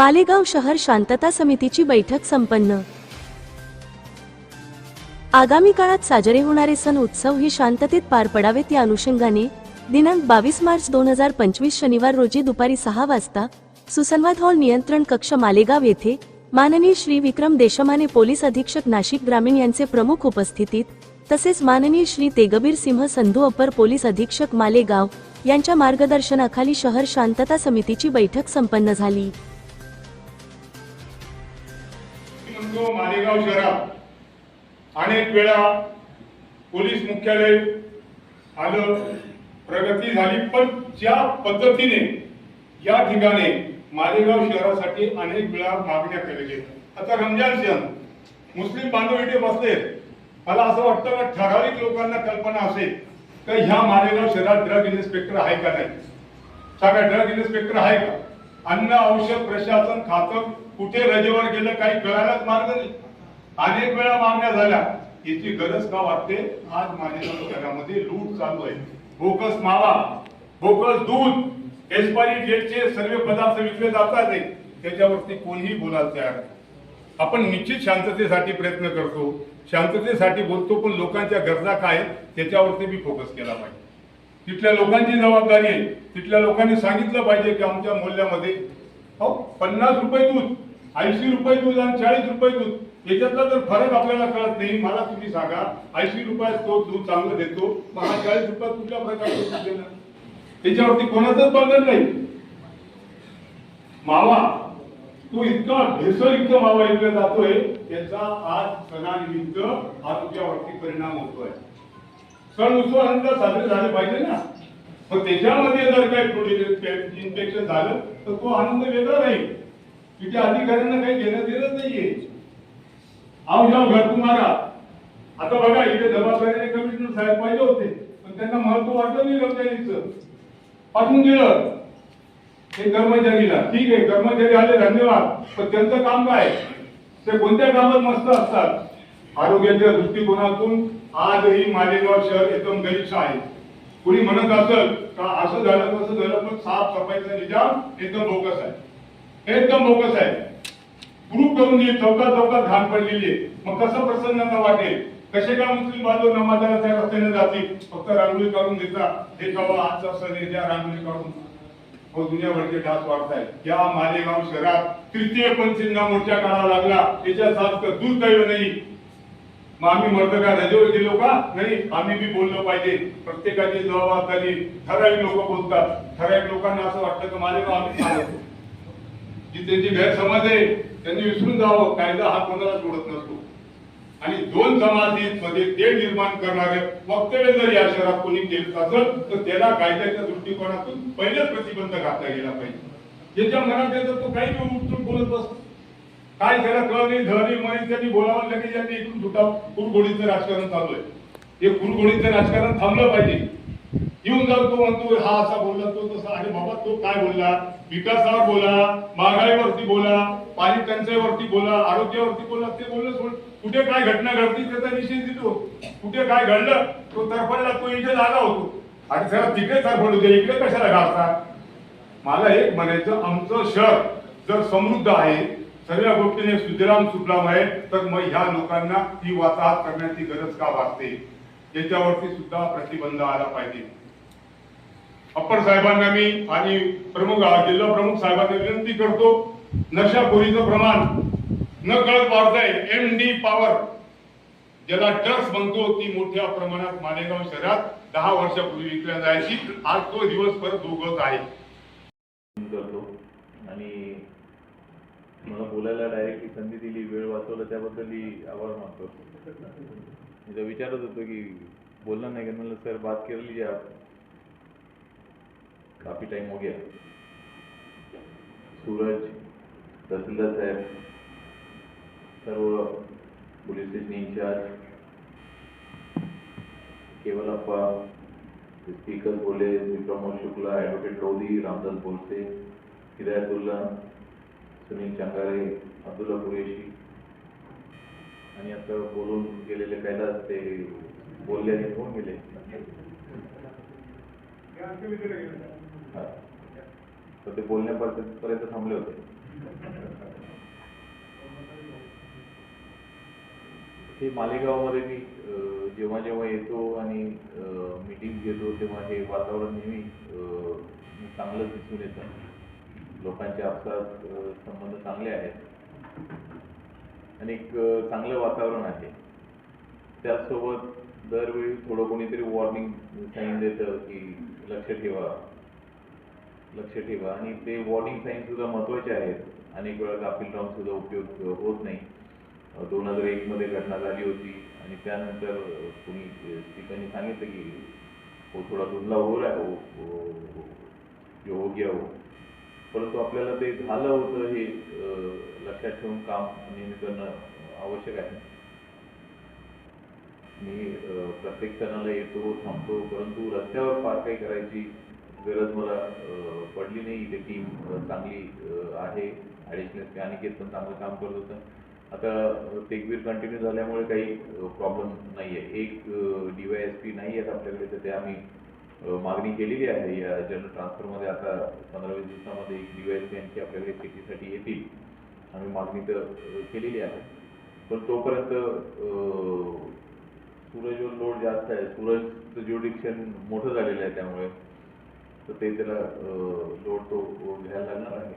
मालेगाव शहर शांतता समितीची बैठक संपन्न. आगामी काळात साजरे होणारे सण उत्सव हे शांततेत पार पडावेत या अनुषंगाने दिनांक बावीस मार्च दोन हजार पंचवीस शनिवार रोजी दुपारी सहा वाजता सुसंवाद हॉल नियंत्रण कक्ष मालेगाव येथे माननीय श्री विक्रम देशमाने पोलीस अधीक्षक नाशिक ग्रामीण यांचे प्रमुख उपस्थितीत तसेच माननीय श्री तेगबीर सिंह संधू अपर पोलीस अधीक्षक मालेगाव यांच्या मार्गदर्शनाखाली शहर शांतता समितीची बैठक संपन्न झाली. म्हणतो मालेगाव शहरात. अनेक वेळा पोलीस मुख्यालय आलं प्रगती झाली पण ज्या पद्धतीने या ठिकाणी मालेगाव शहरासाठी अनेक वेळा मागण्या केल्या गेल्या आता रमजान सण मुस्लिम बांधव इथे बसले मला असं वाटतं का ठराविक लोकांना कल्पना असेल का ह्या मालेगाव शहरात ड्रग इन्स्पेक्टर आहे का नाही? सांगा ड्रग इन्स्पेक्टर आहे का? अन्न औषध प्रशासन खातं कुठे रजेवर गेलं काही कळायलाच मार्ग नाही. अनेक वेळा मागण्या झाल्या. याची गरज का वाटते? आज मालेगाव शहरामध्ये लूट चालू आहे. बोकस मावा बोकस दूध एक्सपायरी डेटचे सर्व पदार्थ विकले जातात त्याच्यावरती कोणीही बोलायला तयार नाही. आपण निश्चित शांततेसाठी प्रयत्न करतो. शांततेसाठी बोलतो पण लोकांच्या गरजा काय त्याच्यावरती मी फोकस केला पाहिजे. तिथल्या लोकांची जबाबदारी आहे. तिथल्या लोकांनी सांगितलं पाहिजे की आमच्या मूल्यामध्ये हो पन्नास रुपये दूध ऐंशी रुपये दूध आणि चाळीस रुपये दूध याच्यातला जर फरक आपल्याला कळत नाही मला तुम्ही सांगा ऐंशी रुपयात तो दूध चांगलं देतो मग हा चाळीस रुपयात कुठल्या प्रकारचं दूध देणार? त्याच्यावरती कोणाचंच बंधन नाही. मावा तो इतका भेसळयुक्त मावा इकडे जातोय त्याचा आज सणानिमित्त आरोग्यावरती परिणाम होतोय. सण उत्सवानंतर साजरे झाले पाहिजे ना. मग त्याच्यामध्ये जर काही इन्फेक्शन झालं तर तो आनंद वेगळा नाही तिथे अधिकाऱ्यांना काही घेणं देणं नाहीये. आव जाऊ घर तुम्हाला आता बघा इथे जबाबदारीने कमिशनर साहेब पाहिजे होते पण त्यांना महत्त्व वाटलं नाही रमजानीचं पाठवून दिलं. ते कर्मचारीला. ठीक आहे कर्मचारी आले धन्यवाद. पण त्यांचं काम काय? ते कोणत्या कामात मस्त असतात? आरोग्याच्या दृष्टिकोनातून आजही मालेगाव शहर एकदम गरीब आहे. कुणी म्हणत असेल का असं झालं तसं झालं पण साफ सफाईचा निजाम एकदम बोगस आहे. एकदम बोगस आहे ग्रुप करून दिली चौकात चौकात घाण पडलेली आहे. मग कसं प्रसन्नता वाटेल? कसे का मुस्लिम बांधव नमाजाला त्या रस्त्याने जातील? फक्त रांगोळी काढून देतात हे बाबा आजचा सण आहे? त्या रांगोळी काढून. हो दुनियाभरचे डास वाढतायत. या मालेगाव शहरात तृतीय पंचिंना मोर्चा काढावा लागला. त्याच्या सारखं दुर्दैव नाही. मग आम्ही मर्द का रजेवर गेलो का? नाही आम्ही बी बोललो पाहिजे. प्रत्येकाची जबाबदारी ठराविक लोक बोलतात. ठराविक लोकांना असं वाटतं की मालेगाव आम्ही जी त्यांची गैरसमज आहे त्यांनी विसरून जावं. कायदा हा कोणाला सोडत नसतो. आणि दोन समाधीत मध्ये ते निर्माण करणारे वक्तव्य जर या शहरात कोणी केलं असेल तर त्याला कायद्याच्या दृष्टिकोनातून पहिलेच प्रतिबंध घातला गेला पाहिजे. ज्याच्या मनात येतं तो काही उठून बोलत बसतो. काय त्याला कळ नाही धळ नाही त्यांनी बोलावं लगेच यांनी इकडून सुटावं. कुरघोडीचं राजकारण चालू आहे. हे कुरघोडीचं राजकारण थांबलं पाहिजे. येऊन जाऊन तो म्हणतो हा असा बोलला तो तसा. अरे बाबा तो काय बोलला? विकासावर बोला महागाईवरती बोला पाणी टंचाईवरती बोला आरोग्यावरती बोला ते बोललं सोड. कुठे काय घटना घडती त्याचा निषेध देतो कुठे काय घडलं तो तरफडला तो इथे जागा होतो. आणि जरा तिकडे तरफडू दे इकडे कशाला घालतात मला एक म्हणायचं आमचं शहर जर समृद्ध आहे सर्व गोष्टीने सुजलाम सुफलाम आहे तर मग ह्या लोकांना ती वाताहत करण्याची गरज का वाटते? याच्यावरती सुद्धा प्रतिबंध आला पाहिजे. अप्पर साहेबांना मी आणि प्रमुख जिल्हा प्रमुख साहेबांना विनंती करतो नशाखोरीचं प्रमाण न कळत वाढतंय. एम डी पॉवर ज्याला ड्रग्स म्हणतो ती मोठ्या प्रमाणात मालेगाव शहरात दहा वर्षापूर्वी विकल्या जायची. आज तो दिवस परत उगवत आहे. करतो आणि मला बोलायला डायरेक्टली संधी दिली वेळ वाचवला त्याबद्दलही आभार मानतो. मी तर विचारत होतो की बोलणार नाही का? म्हणलं सर बात केलेली लीजिए काफी टाइम हो गया। सूरज तहसीलदार साहेब सर्व police station incharge Kevalappa speaker बोले श्री प्रमोद शुक्ला ॲडव्होकेट रोधी रामदास बोलते हिदायतुल्ला सुनील चांगारे अब्दुल्ला कुरेशी आणि आता बोलून गेलेले कैलास ते बोलले आणि कोण गेले तर ते बोलण्यापर्यंत थांबले होते. हे मालेगावमध्ये मी जेव्हा जेव्हा येतो आणि मीटिंग घेतो तेव्हा हे वातावरण नेहमी चांगलंच दिसून येतं. लोकांच्या आपसात संबंध चांगले आहेत. आणि एक चांगलं वातावरण आहे. त्याचसोबत दरवेळी थोडं कोणीतरी वॉर्निंग साईन देतं की लक्ष ठेवा. लक्ष ठेवा. आणि ते वॉर्निंग साईन सुद्धा महत्त्वाचे आहेत. अनेक वेळा गाफील राहून सुद्धा उपयोग होत नाही. दोन हजार एकमध्ये घटना झाली होती. आणि त्यानंतर कोणी स्पीकरने सांगितलं की हो थोडा धुंदला हो रहा हो, हो, जो हो गया हो, हो. परंतु आपल्याला ते झालं होतं हे लक्षात ठेवून काम नेहमी करणं आवश्यक आहे. मी प्रत्येक सणाला येतो थांबतो परंतु रस्त्यावर फार काही करायची गरज मला पडली नाही. इथे टीम चांगली आहे. ॲडिशनल ते अनिकेत पण चांगलं काम करत होतं. आता अ, तेगवीर कंटिन्यू झाल्यामुळे काही प्रॉब्लेम नाही आहे एक डी वाय एस पी नाही आहेत आपल्याकडे तर ते आम्ही मागणी केलेली आहे. या जनरल ट्रान्सफरमध्ये आता पंधरा वीस दिवसामध्ये एक डी वाय एस पी यांची आपल्याकडे सिटीसाठी येतील. आम्ही मागणी तर केलेली आहे. पण तोपर्यंत सूरजवर लोड जास्त आहे. सूरजचं ज्युडिक्शन मोठं झालेलं आहे त्यामुळे. तर ते त्याला लोड तो घ्यायला लागणार आहे.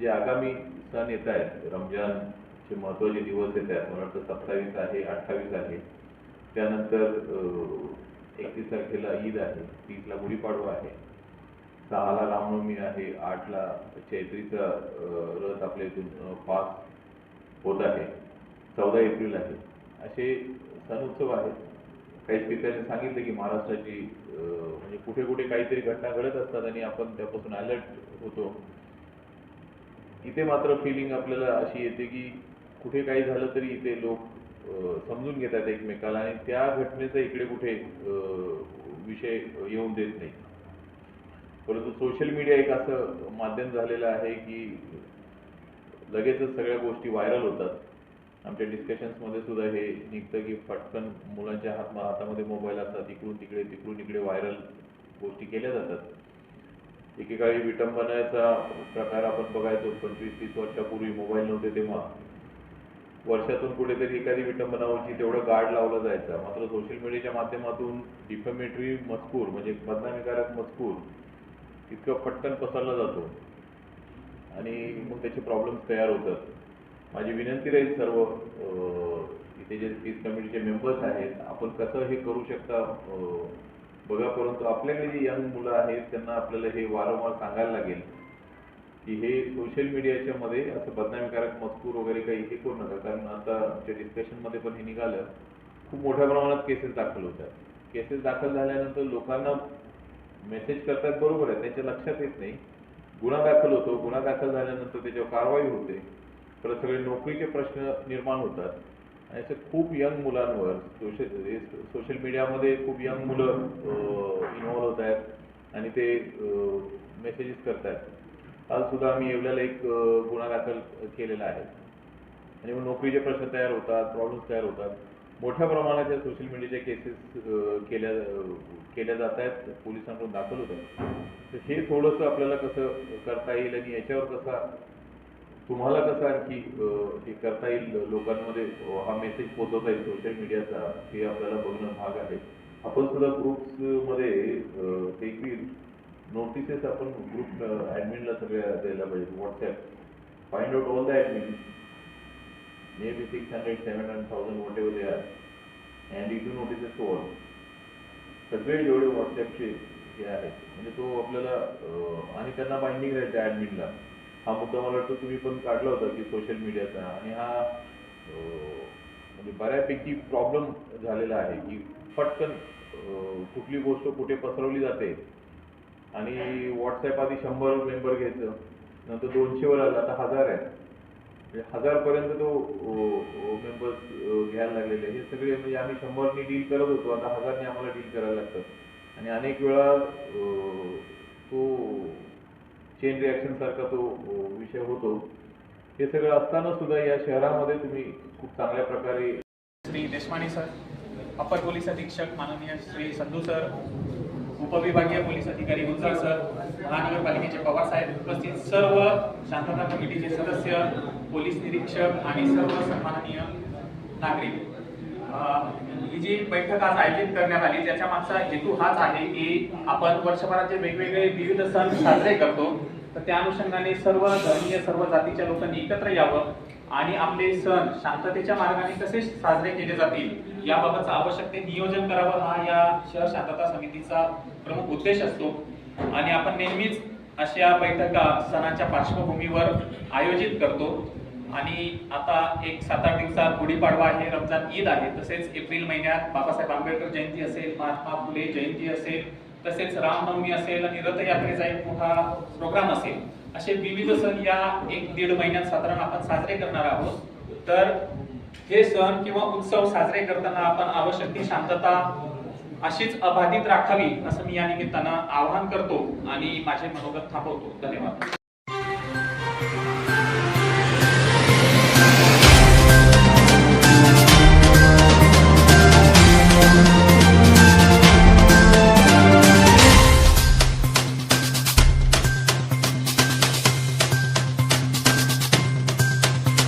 जे आगामी सण येत आहेत रमजानचे महत्त्वाचे दिवस येत आहेत मला वाटतं सत्तावीस आहे अठ्ठावीस आहे. त्यानंतर एकतीस तारखेला ईद आहे. तीसला गुढीपाडवा आहे. सहाला रामनवमी आहे. आठला चैत्रीचा रथ आपल्या इथून पास होत आहे. चौदा एप्रिल आहे. असे सण उत्सव आहेत. काही स्पीकरने सांगितलं की महाराष्ट्राची म्हणजे कुठे कुठे काहीतरी घटना घडत असतात आणि आपण त्यापासून अलर्ट होतो. इथे मात्र फिलिंग आपल्याला अशी येते की कुठे काही झालं तरी इथे लोक समजून घेतात एकमेकाला आणि त्या घटनेचा इकडे कुठे अं, विषय येऊन देत नाही. परंतु सोशल मीडिया एक असं माध्यम झालेलं आहे की लगेचच सगळ्या गोष्टी व्हायरल होतात. आमच्या डिस्कशन्समध्ये सुद्धा हे निघतं की पटकन मुलांच्या हात हातामध्ये मोबाईल असतात इकडून तिकडे तिकडून इकडे व्हायरल गोष्टी केल्या जातात. एकेकाळी विटंबनाचा प्रकार आपण बघायचो पंचवीस तीस वर्षापूर्वी मोबाईल नव्हते तेव्हा. वर्षातून कुठेतरी एखादी विटंबनावरची तेवढं गार्ड लावलं जायचं. मात्र सोशल मीडियाच्या माध्यमातून डिफेमेटरी मजकूर म्हणजे बदनामीकारक मजकूर इतकं पटकन पसरला जातो. आणि मग त्याचे प्रॉब्लेम्स तयार होतात. माझी विनंती राहील सर्व इथे जे पीस कमिटीचे मेंबर्स आहेत आपण कसं हे करू शकता बघा परंतु आपल्याकडे जी यंग मुलं आहेत त्यांना आपल्याला हे वारंवार सांगायला लागेल की हे सोशल मीडियाच्या मध्ये असं बदनामीकारक मजकूर वगैरे काही हे करू नका. कारण आता आमच्या डिस्कशनमध्ये पण हे निघालं. खूप मोठ्या प्रमाणात केसेस दाखल होतात. केसेस दाखल झाल्यानंतर लोकांना मेसेज करतात बरोबर आहे त्यांच्या लक्षात येत नाही. गुन्हा दाखल होतो गुन्हा दाखल झाल्यानंतर त्याच्यावर कारवाई होते. परत सगळे नोकरीचे प्रश्न निर्माण होतात. आणि असं खूप यंग मुलांवर सोशल सोशल मीडियामध्ये खूप यंग मुलं इन्व्हॉल्व होत आहेत आणि ते मेसेजेस करत आहेत सुद्धा आम्ही येवल्याला एक गुन्हा दाखल केलेला आहे. आणि मग नोकरीचे प्रश्न तयार होतात प्रॉब्लेम्स तयार होतात. मोठ्या प्रमाणात या सोशल मीडियाच्या केसेस केल्या केल्या जात आहेत पोलिसांकडून दाखल होत आहेत. तर हे थोडंसं आपल्याला कसं करता येईल आणि याच्यावर कसा तुम्हाला कसं आणखी हे करता येईल? लोकांमध्ये हा मेसेज पोहोचवता येईल सोशल मीडियाचा हे आपल्याला बघणं भाग आहे. आपण सुद्धा ग्रुप्समध्ये ते नोटिसेस आपण ग्रुप ॲडमिनला सगळ्या द्यायला पाहिजे. WhatsApp find out all the admin may be six hundred seven hundred thousand whatever they are and issue notices to all सगळे जेवढे व्हॉट्सॲपचे हे आहेत म्हणजे तो आपल्याला आणि त्यांना बाइंडिंग राहायचं ॲडमिनला हा मुद्दा मला वाटतं तुम्ही पण काढला होता की सोशल मीडियाचा आणि हा म्हणजे बऱ्यापैकी प्रॉब्लेम झालेला आहे की पटकन कुठली गोष्ट कुठे पसरवली जाते. आणि व्हॉट्सॲप आधी शंभर मेंबर घ्यायचं नंतर दोनशेवर आलं आता हजार आहे. म्हणजे हजारपर्यंत तो मेंबर्स घ्यायला लागलेले हे सगळे म्हणजे आम्ही शंभरनी डील करत होतो आता हजारने आम्हाला डील करायला लागतं आणि अनेक वेळा तो चेन रिॲक्शन सारखा तो विषय होतो. हे सगळं असताना सुद्धा या शहरामध्ये तुम्ही खूप चांगल्या प्रकारे श्री देशपांडे सर अपर पोलीस अधीक्षक माननीय श्री संधू सर उपविभागीय पोलीस अधिकारी गुंजाळ सर महानगरपालिकेचे पवार साहेब उपस्थित सर्व शांतता कमिटीचे सदस्य पोलीस निरीक्षक आणि सर्व सन्माननीय नागरिक. जी बैठक आज आयोजित करण्यात आली त्याच्या मागचा हेतू हाच आहे की आपण वर्षभराचे वेगवेगळे विविध सण साजरे करतो तर त्या अनुषंगाने सर्व धर्मीय सर्व जातीच्या लोकांनी एकत्र यावं आणि आपले सण शांततेच्या मार्गाने कसे साजरे केले जातील याबाबतचं आवश्यक ते नियोजन करावं हा या शहर शांतता समितीचा प्रमुख उद्देश असतो. आणि आपण नेहमीच अशा बैठका सणाच्या पार्श्वभूमीवर आयोजित करतो. आणि आता एक सात आठ दिवसात गुढीपाडवा आहे रमजान ईद आहे तसेच एप्रिल महिन्यात बाबासाहेब आंबेडकर जयंती असेल महात्मा फुले जयंती असेल तसेच रामनवमी असेल आणि रथयात्रेचा एक मोठा प्रोग्राम असेल. असे विविध सण या एक दीड महिन्यात साधारण आपण साजरे करणार आहोत. तर हे सण किंवा उत्सव साजरे करताना आपण आवश्यक ती शांतता अशीच अबाधित राखावी असं मी या निमित्तानं आवाहन करतो आणि माझे मनोगत थांबवतो. धन्यवाद.